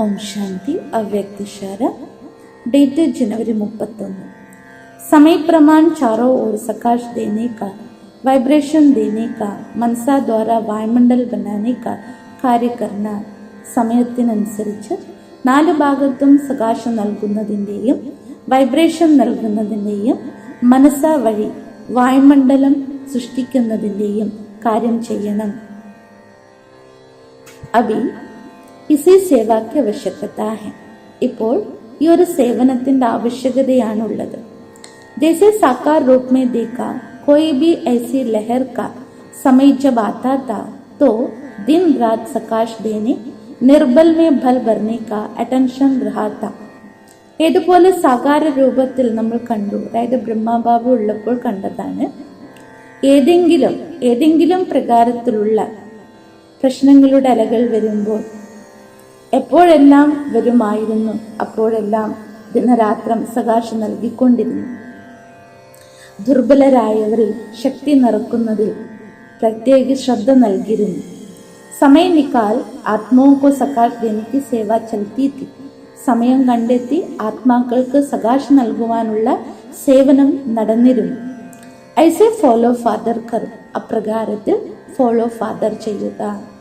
Om Shanti അവ്യക്തിശാര date ജനുവരി മുപ്പത്തൊന്ന്. समय प्रमाण चारों ओर सकाश देने का वाइब्रेशन देने का मनसा द्वारा वायुमंडल बनाने का कार्य സമയത്തിനനുസരിച്ച് നാല് ഭാഗത്തും സകാശം നൽകുന്നതിന്റെയും വൈബ്രേഷൻ നൽകുന്നതിന്റെയും മനസ്സാ വഴി വായുമണ്ഡലം സൃഷ്ടിക്കുന്നതിന്റെയും കാര്യം ചെയ്യണം. അഭി ഇസി സേവാക്ക് ആവശ്യകത ഹെ ഇപ്പോൾ ഈ ഒരു സേവനത്തിന്റെ ആവശ്യകതയാണുള്ളത് जैसे साकार रूप में देखा कोई भी ऐसी लहर का समय जब आता था तो दिन रात प्रकाश देने निर्बल में बल भरने का अटेंशन रहा था ഏതുപോലെ സാകാര രൂപത്തിൽ നമ്മൾ കണ്ടു അതായത് ബ്രഹ്മബാബു ഉള്ളപ്പോൾ കണ്ടതാണ് ഏതെങ്കിലും ഏതെങ്കിലും പ്രകാരത്തിലുള്ള പ്രശ്നങ്ങളുടെ അലകൾ വരുമ്പോൾ എപ്പോഴെല്ലാം വരുമായിരുന്നു അപ്പോഴെല്ലാം ദിനരാത്രം സകാശം നൽകിക്കൊണ്ടിരുന്നു. ദുർബലരായവരിൽ ശക്തി നിറക്കുന്നതിൽ പ്രത്യേക ശ്രദ്ധ നൽകിയിരുന്നു. സമയം നിക്കാൽ ആത്മാവും സകാർ സകാശ് ദേനിക്ക് സേവ ചലത്തി തി സമയം കണ്ടെത്തി ആത്മാക്കൾക്ക് സകാശ് നൽകുവാനുള്ള സേവനം നടന്നിരുന്നു. ഐ സേ ഫോളോ ഫാദർ കർ അപ്രകാരത്തിൽ ഫോളോ ഫാദർ ചെയ്യുക.